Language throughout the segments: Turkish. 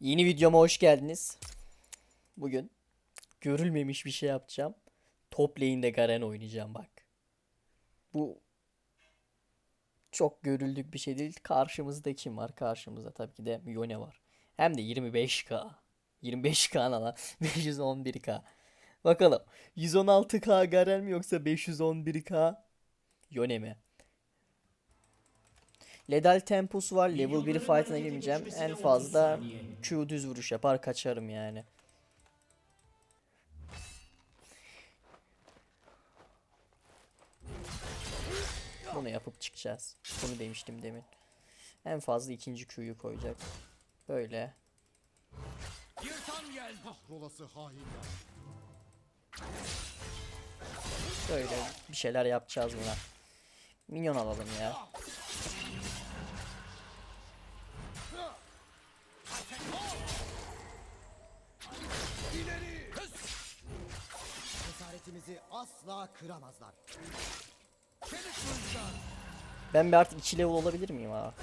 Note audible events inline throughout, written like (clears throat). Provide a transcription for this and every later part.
Yeni videoma hoş geldiniz. Bugün görülmemiş bir şey yapacağım. Top lane'de Garen oynayacağım bak. Bu çok görüldük bir şey değil. Karşımızda kim var? Karşımızda tabii ki de Yone var. Hem de 25k. 25k ne lan? (laughs) 511k. Bakalım. 116k Garen mi yoksa 511k Yone mi? Ledal Tempus var. Level 1 fight'ına girmeyeceğim. En fazla Q düz vuruş yapar kaçarım yani. Bunu yapıp çıkacağız. Bunu demiştim demin. En fazla ikinci Q'yu koyacak. Böyle. Böyle bir şeyler yapacağız buna. Minyon alalım ya. Cesaretimizi asla kıramazlar. Ben bir artık 2 level olabilir miyim ha?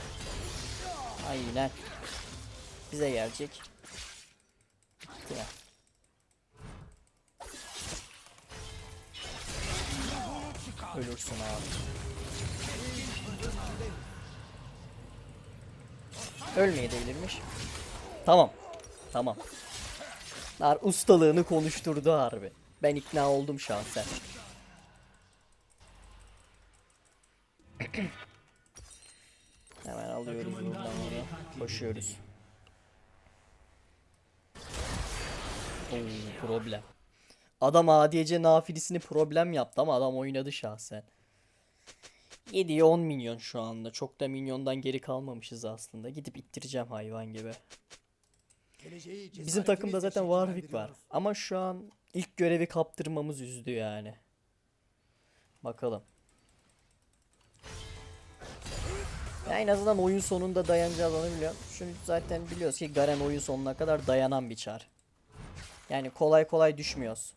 Aynen. Bize gelecek. Ya. Ölürsün abi. Ölmeye de bilirmiş. Tamam. Tamam. Nar ustalığını konuşturdu harbi. Ben ikna oldum şahsen. (clears throat) Hemen alıyoruz buradan onu. Koşuyoruz. Oo, problem. Adam ADC nafilisini problem yaptı ama adam oynadı şahsen. 7'ye 10 milyon şu anda. Çok da milyondan geri kalmamışız aslında. Gidip ittireceğim hayvan gibi. Bizim takımda zaten Warwick var. Ama şu an ilk görevi kaptırmamız üzdü yani. Bakalım. Ya en azından oyun sonunda dayanacağız onu biliyorum. Şunu zaten biliyoruz ki Garen oyun sonuna kadar dayanan bir çar. Yani kolay kolay düşmüyoruz.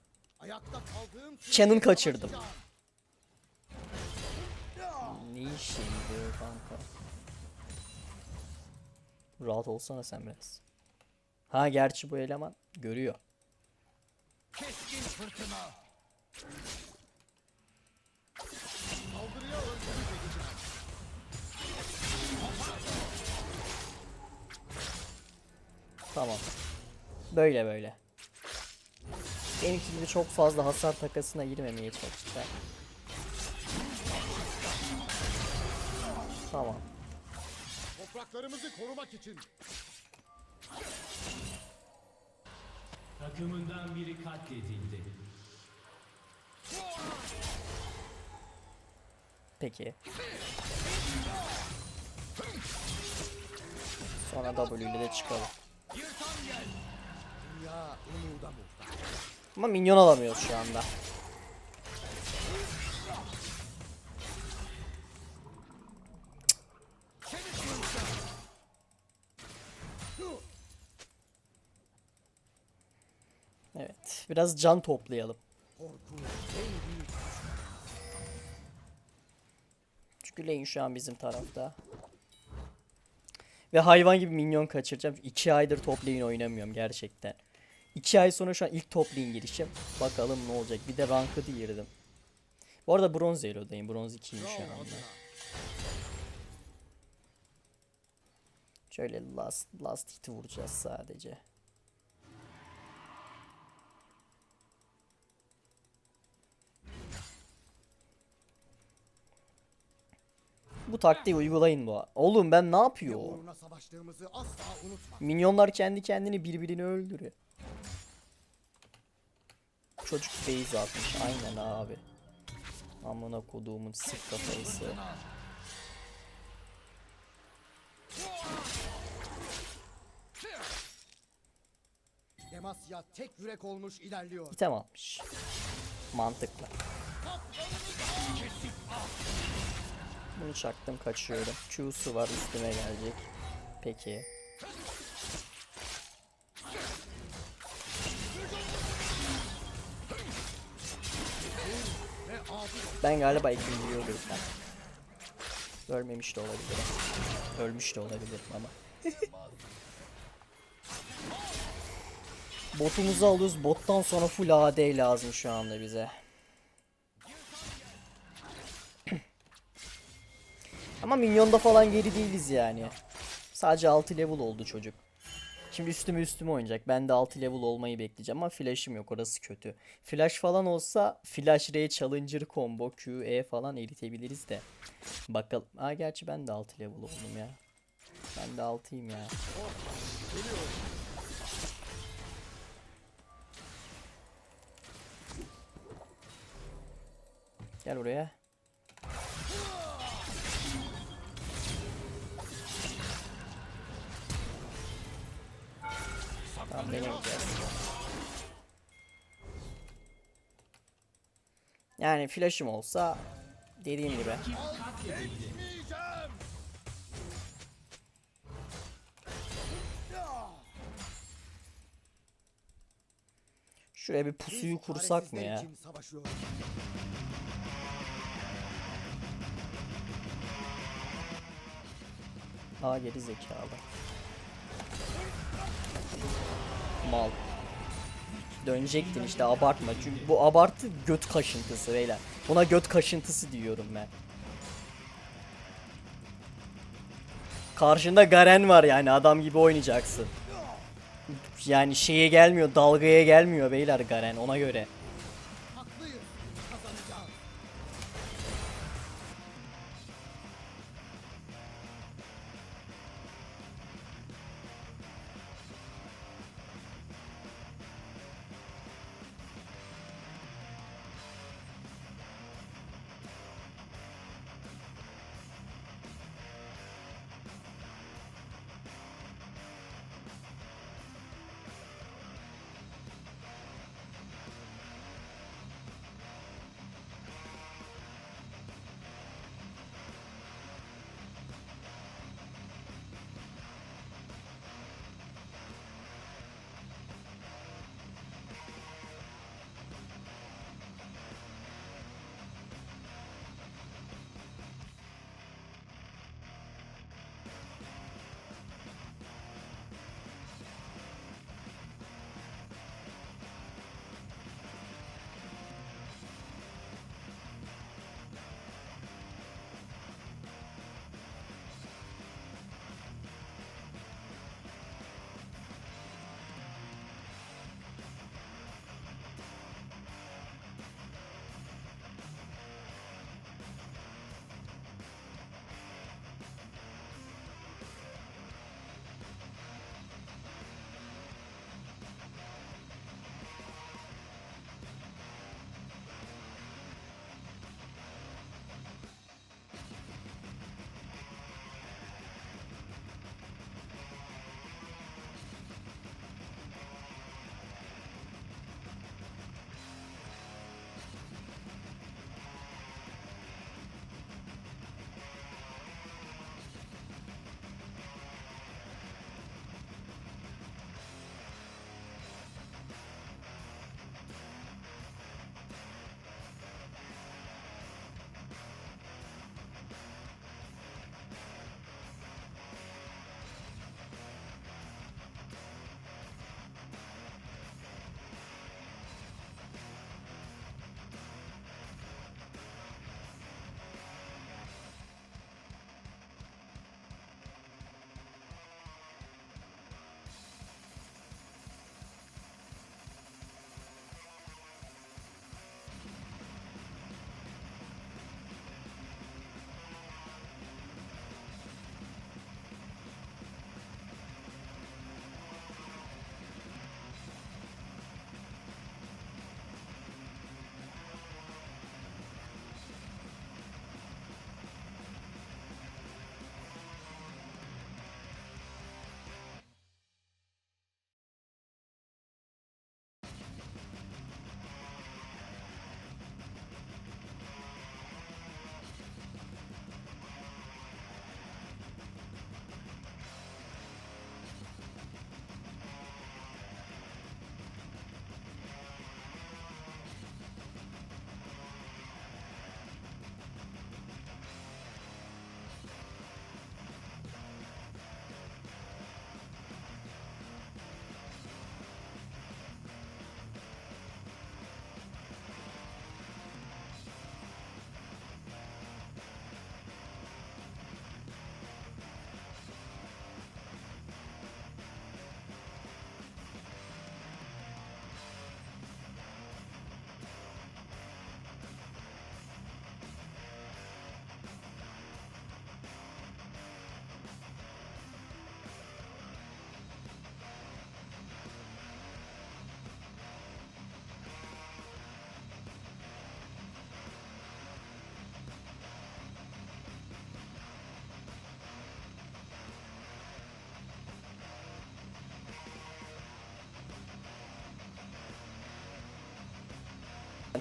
Canon kaçırdım. Ne işiydi o kanka? Rahat olsana sen biraz. Ha gerçi bu eleman görüyor. Saldırıya öncülük edeceğim. Tamam. Böyle böyle. Benimki gibi çok fazla hasar takasına girmemeye çalışacağım. Tamam. Topraklarımızı korumak için Takımından biri katledildi. Peki. Sonra W ile de çıkalım. Ama minyon alamıyoruz şu anda. Evet, biraz can toplayalım. Çünkü lane şu an bizim tarafta. Ve hayvan gibi minyon kaçıracağım. 2 aydır top lane oynamıyorum gerçekten. 2 ay sonra şu an ilk top lane girişim. Bakalım ne olacak. Bir de ranked'ı girdim. Bu arada bronz elo'dayım. Bronz 2'yim şu adına. Şöyle last last hit'i vuracağız sadece. Bu taktiği uygulayın bu. Oğlum ben ne yapıyor? Minyonlar kendi kendini birbirini öldürüyor. Çocuk base atmış aynen abi. Amına koduğumun sık kafayısı. Demasya tek yürek olmuş ilerliyor. İtem almış. Mantıklı. Bunu çaktım kaçıyorum. Q'su var üstüme gelecek. Peki. Ben galiba ikinciyi öldürdüm. Ölmemiş de olabilirim. Ölmüş de olabilirim ama. (laughs) Botumuzu alıyoruz. Bottan sonra full AD lazım şu anda bize. Ama minyonda falan geri değiliz yani. Sadece 6 level oldu çocuk. Şimdi üstüme üstüme oynayacak. Ben de 6 level olmayı bekleyeceğim ama flash'ım yok orası kötü. Flash falan olsa Flash R Challenger combo Q E falan eritebiliriz de. Bakalım. Aa gerçi ben de 6 level oldum ya. Ben de 6'yım ya. Gel oraya. Tamam denemeyeceğiz. Yani flash'ım olsa dediğim gibi. Şuraya bir pusuyu kursak mı ya? Aa geri zekalı. Mal. Dönecektin işte abartma. Çünkü bu abartı göt kaşıntısı beyler. Buna göt kaşıntısı diyorum ben. Karşında Garen var yani adam gibi oynayacaksın. Yani şeye gelmiyor, dalgaya gelmiyor beyler Garen ona göre.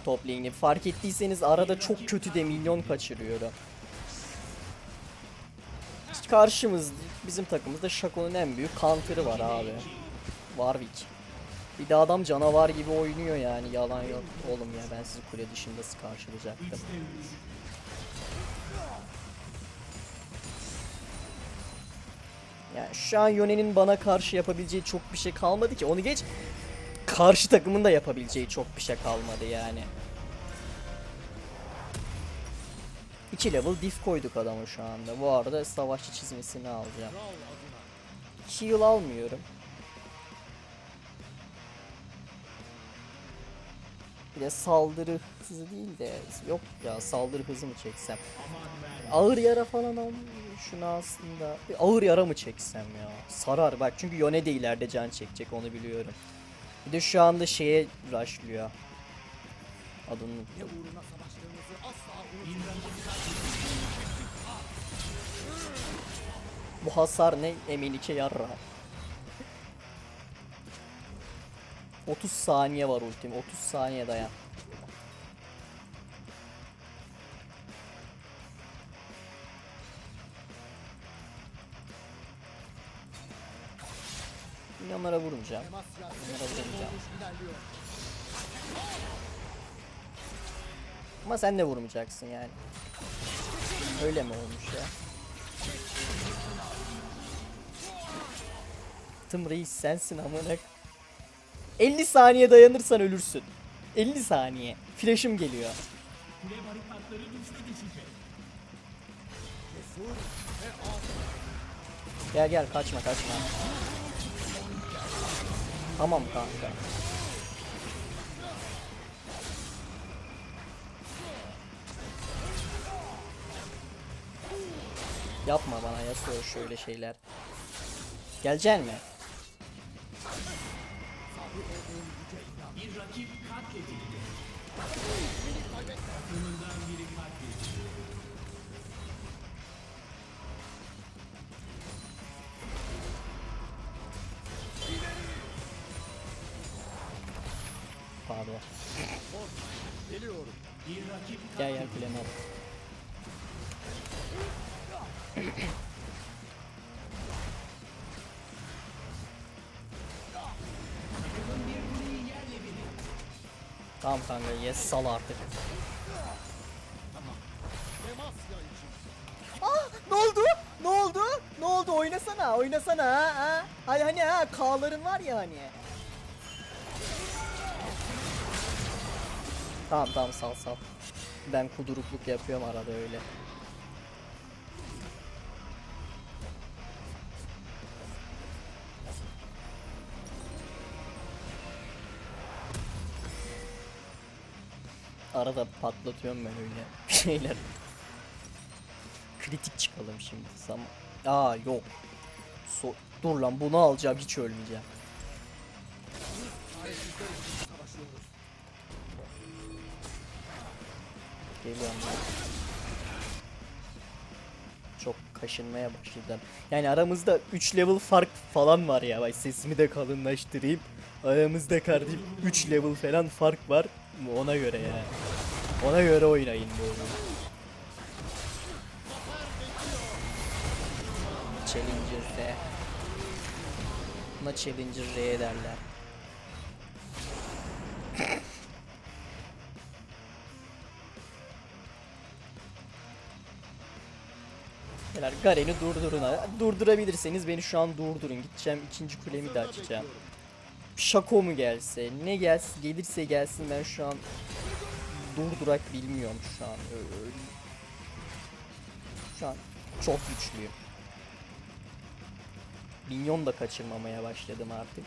Top lane'i. Fark ettiyseniz arada çok kötü de milyon kaçırıyorum. Karşımız bizim takımımızda Shaco'nun en büyük counter'ı var abi. Warwick. Bir de adam canavar gibi oynuyor yani yalan yok. Oğlum ya ben sizi kule dışında karşılayacaktım. Yani şu an Yone'nin bana karşı yapabileceği çok bir şey kalmadı ki. Onu geç karşı takımın da yapabileceği çok bir şey kalmadı yani. 2 level diff koyduk adama şu anda. Bu arada savaşçı çizmesini alacağım. Heal almıyorum. Bir de saldırı hızı değil de yok ya saldırı hızı mı çeksem? Ağır yara falan al şunu aslında. Bir ağır yara mı çeksem ya? Sarar bak çünkü Yone de ileride can çekecek onu biliyorum. Bir de şu anda şeye rushlıyor. Adını. Bu hasar ne? Eminike yarra. 30 saniye var ultim. 30 saniye dayan. Vurmayacağım. Bunlara yarışı vurmayacağım. olmuş ilerliyor. Ama sen de vurmayacaksın yani. Öyle mi olmuş ya? Tım reis sensin amına. 50 saniye dayanırsan ölürsün. 50 saniye. Flash'ım geliyor. Gel gel kaçma kaçma. Tamam kanka. Yapma bana Yasuo şöyle şeyler. Geleceksin mi? Pardon. Geliyorum. Gel gel kulemi al. Tamam kanka yes sal artık. Ah ne oldu? Ne oldu? Ne oldu? Oynasana, oynasana ha. ha. Hani hani ha K'ların var ya hani. Tamam tamam sal sal. Ben kudurukluk yapıyorum arada öyle. Arada patlatıyorum ben öyle (laughs) şeyler. Kritik çıkalım şimdi. Zaman. Aa yok. So Dur lan bunu alacağım hiç ölmeyeceğim. Geliyorum. Çok kaşınmaya başladım. Yani aramızda 3 level fark falan var ya. Bak sesimi de kalınlaştırayım. Aramızda kardeşim 3 level falan fark var. Ona göre ya. Ona göre oynayın bu oyunu. Challenger R. Buna Challenger R derler. Beyler Garen'i durdurun. Durdurabilirseniz beni şu an durdurun. Gideceğim ikinci kulemi de açacağım. Şako mu gelse, ne gelsin, gelirse gelsin ben şu an durdurak bilmiyorum şu an. Ö- ö- Şu an çok güçlüyüm. Minyon da kaçırmamaya başladım artık.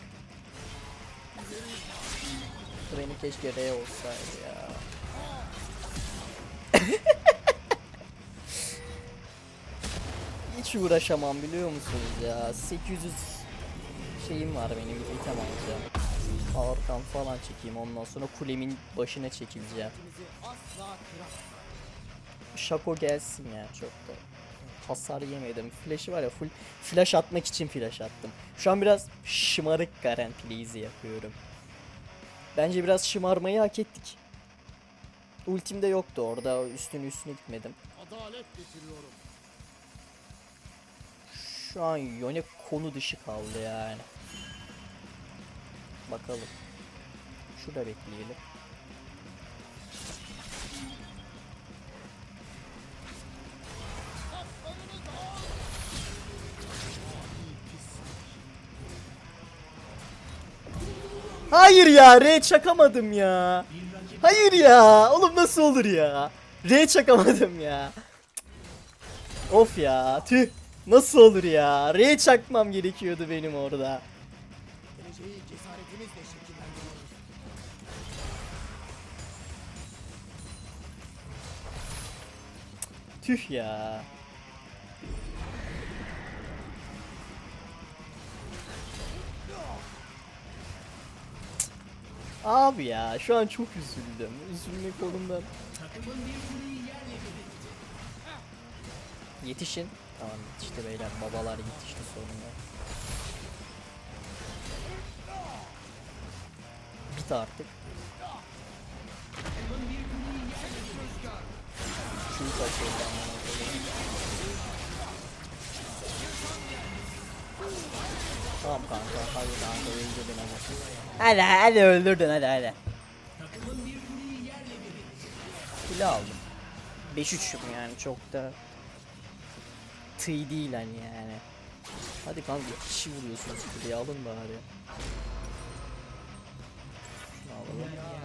Beni keşke R olsaydı ya. Hiç uğraşamam biliyor musunuz ya? 800 şeyim var benim item alacağım. Ağırkan falan çekeyim ondan sonra kulemin başına çekileceğim. Şako gelsin ya çok da. Hasar yemedim. Flash'ı var ya full flash atmak için flash attım. Şu an biraz şımarık Garen yapıyorum. Bence biraz şımarmayı hak ettik. Ultim de yoktu orada. Üstünü üstüne gitmedim. Adalet getiriyorum. Şu an Yone konu dışı kaldı yani. Bakalım. Şurada bekleyelim. Hayır ya R çakamadım ya. Hayır ya. Oğlum nasıl olur ya? R çakamadım ya. Of ya. Tüh. Nasıl olur ya? R çakmam gerekiyordu benim orada. Tüh ya. Abi ya şu an çok üzüldüm. Üzülmek etti. Yetişin. Tamam yetişti beyler. Babalar yetişti sonunda. Bit artık. Şunu kaçırdı. Tamam kanka. Hadi kanka öldürdün ama. Hadi hadi öldürdün hadi hadi. Kule aldım. 5-3 yani çok da tıy değil hani yani. Hadi kanka kişi vuruyorsunuz kuleyi alın bari. Şunu alalım.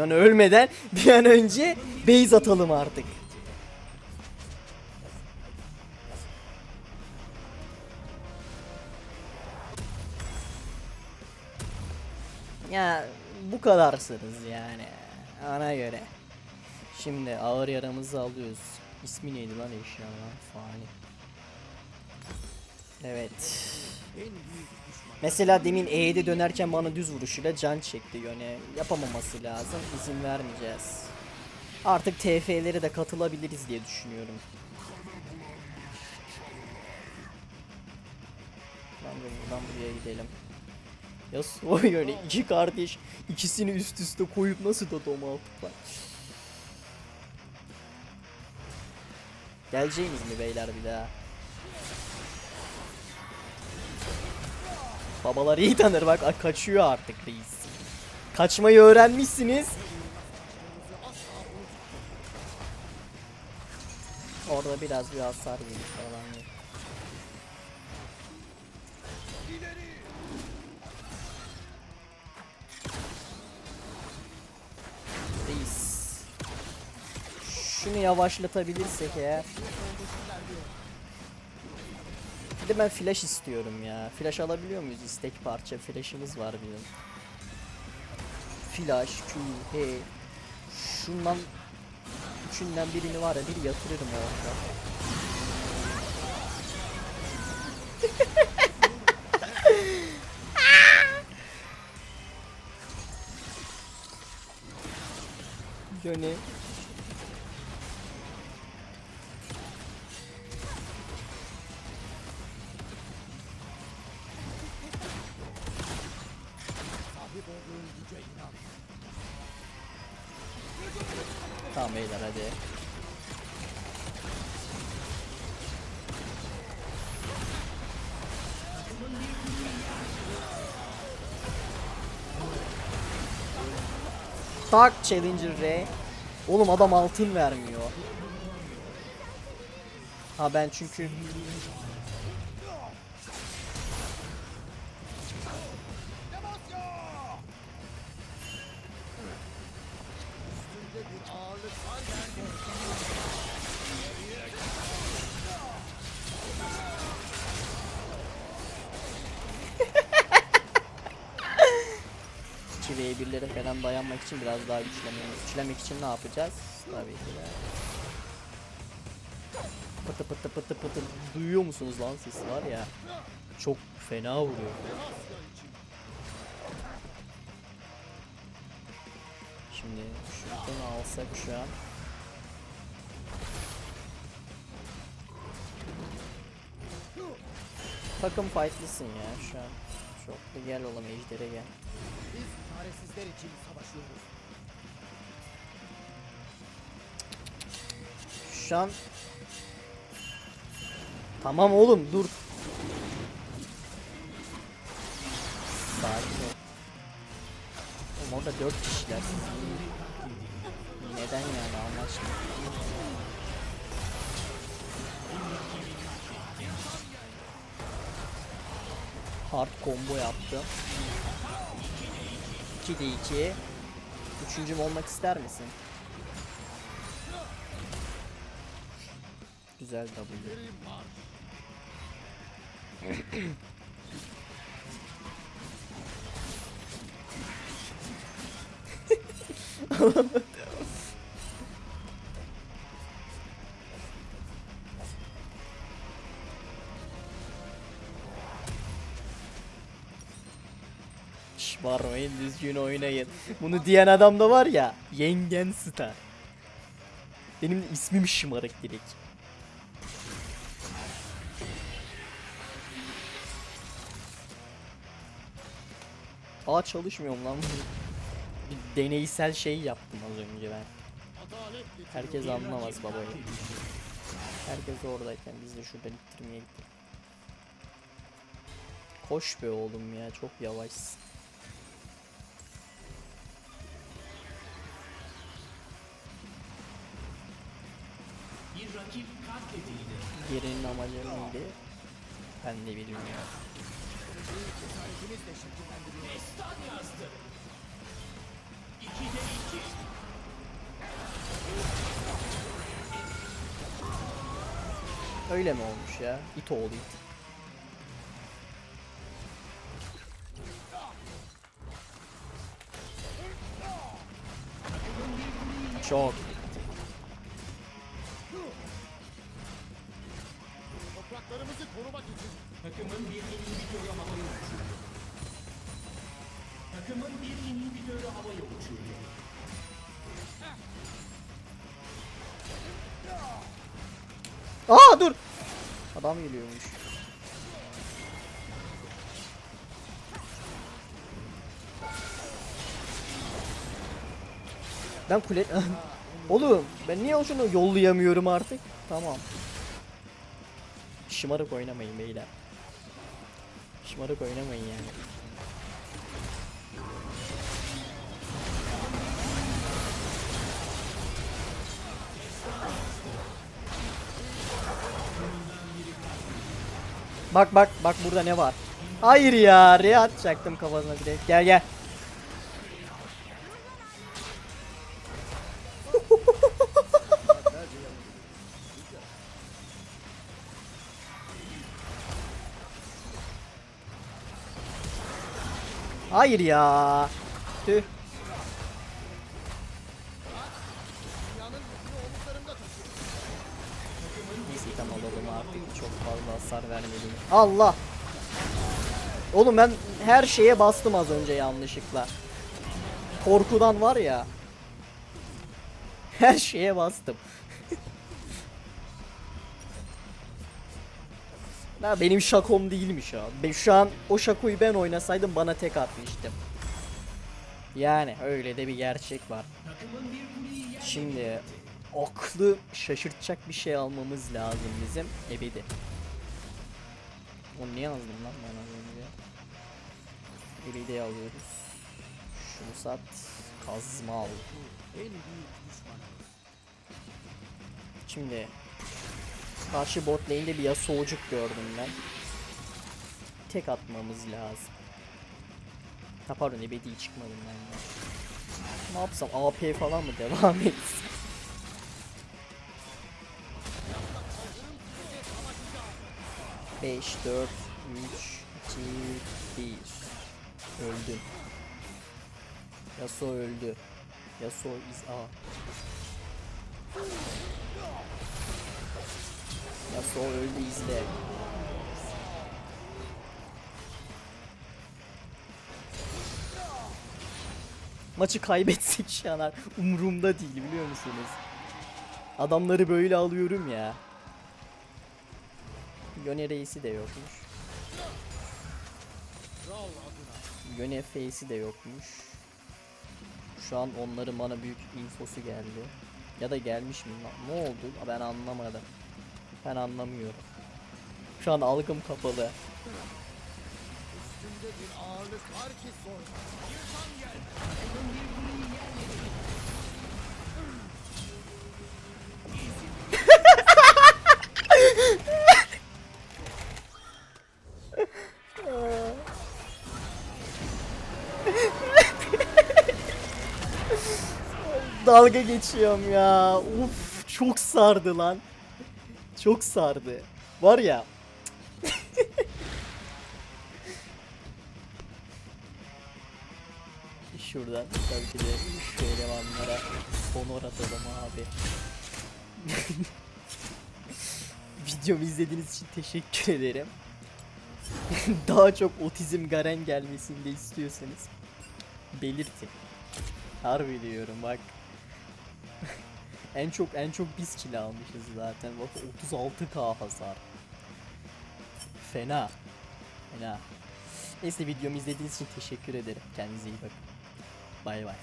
Minyon ölmeden bir an önce base atalım artık. Ya bu kadarsınız yani. Ana göre. Şimdi ağır yaramızı alıyoruz. İsmi neydi lan eşyalar? Fani. Evet. Mesela demin E'de dönerken bana düz vuruşuyla can çekti yöne. Yapamaması lazım. İzin vermeyeceğiz. Artık TF'lere de katılabiliriz diye düşünüyorum. Ben de buradan buraya gidelim. Yasuo yöne iki kardeş ikisini üst üste koyup nasıl da doma attılar. Geleceğiniz mi beyler bir daha? Babalar iyi tanır bak kaçıyor artık reis. Kaçmayı öğrenmişsiniz. Orada biraz bir hasar yedik falan. Reis. Şunu yavaşlatabilirsek eğer. De ben flash istiyorum ya. Flash alabiliyor muyuz? İstek parça flash'ımız var bizim. Flash, Q, H. Şundan üçünden birini var ya bir yatırırım orada. (laughs) Yöne. Tamam beyler hadi. Tak Challenger R. Oğlum adam altın vermiyor. Ha ben çünkü dayanmak için biraz daha güçlememiz. Güçlemek için ne yapacağız? Tabii ki de. Pıtı pıtı pıtı pıtı. Duyuyor musunuz lan sesi var ya? Çok fena vuruyor. Şimdi şuradan alsak şu an. Takım fightlısın ya şu an. Çok da gel oğlum ejdere gel. Çaresizler için savaşıyoruz. Şu an Tamam oğlum dur. Sakin ol. Oğlum orada 4 kişiler. Neden yani anlaşılmıyor. Hard combo yaptım. 2 de 2. Üçüncüm olmak ister misin? Güzel W. (laughs) düzgün oynayın. Bunu diyen adam da var ya. Yengen Star. Benim ismim şımarık direkt. Aa çalışmıyor mu lan? Bir deneysel şey yaptım az önce ben. Herkes anlamaz babayı. Herkes oradayken biz de şuradan ittirmeye gittik. Koş be oğlum ya çok yavaşsın. Gerinin amacı neydi? Ben de bilmiyorum. Öyle mi olmuş ya? İt oğlu it. Çok. Topraklarımızı korumak için Takımın bir inhibitörü havaya uçurdu. Takımın bir inhibitörü havaya uçurdu. Aa dur. Adam geliyormuş. Ben kule... (laughs) Oğlum ben niye şunu yollayamıyorum artık? Tamam. Şımarık oynamayın beyler. Şımarık oynamayın yani. Bak bak bak burada ne var? Hayır ya, re atacaktım kafasına direkt. Gel gel. Hayır ya. Tüh. Neyse alalım artık. Çok fazla hasar vermedim. Allah. Oğlum ben her şeye bastım az önce yanlışlıkla. Korkudan var ya. Her şeye bastım. Ya benim şakom değilmiş ha. Ben şu an o şakoyu ben oynasaydım bana tek atmıştım. Yani öyle de bir gerçek var. Şimdi aklı şaşırtacak bir şey almamız lazım bizim ebedi. Onu niye yazdım lan ben az önce? Ebedi alıyoruz. Şunu sat. Kazma al. Şimdi karşı bot lane'de bir Yasuo'cuk gördüm ben. Tek atmamız lazım. Ha pardon ebedi çıkmadım ben. Ne yapsam AP falan mı devam etsin? Beş, dört, üç, iki, bir. Öldüm. Yasuo öldü. Yasuo is a. Yasuo öldü izle. Maçı kaybetsek an (laughs) umurumda değil biliyor musunuz? Adamları böyle alıyorum ya. Yone reisi de yokmuş. Yone face'i de yokmuş. Şu an onların bana büyük infosu geldi. Ya da gelmiş mi? Ne oldu? Ben anlamadım. Ben anlamıyorum. Şu an algım kapalı. Üstünde bir ağırlık var ki sor. Dalga geçiyorum ya. Uf çok sardı lan. Çok sardı. Var ya. Şuradan tabii ki de şu elemanlara honor atalım abi. (laughs) Videomu izlediğiniz için teşekkür ederim. (laughs) Daha çok otizm Garen gelmesini de istiyorsanız belirtin. Harbi diyorum bak. En çok en çok biz kill almışız zaten. Bak 36k hasar. Fena. Fena. Neyse videomu izlediğiniz için teşekkür ederim. Kendinize iyi bakın. Bay bay.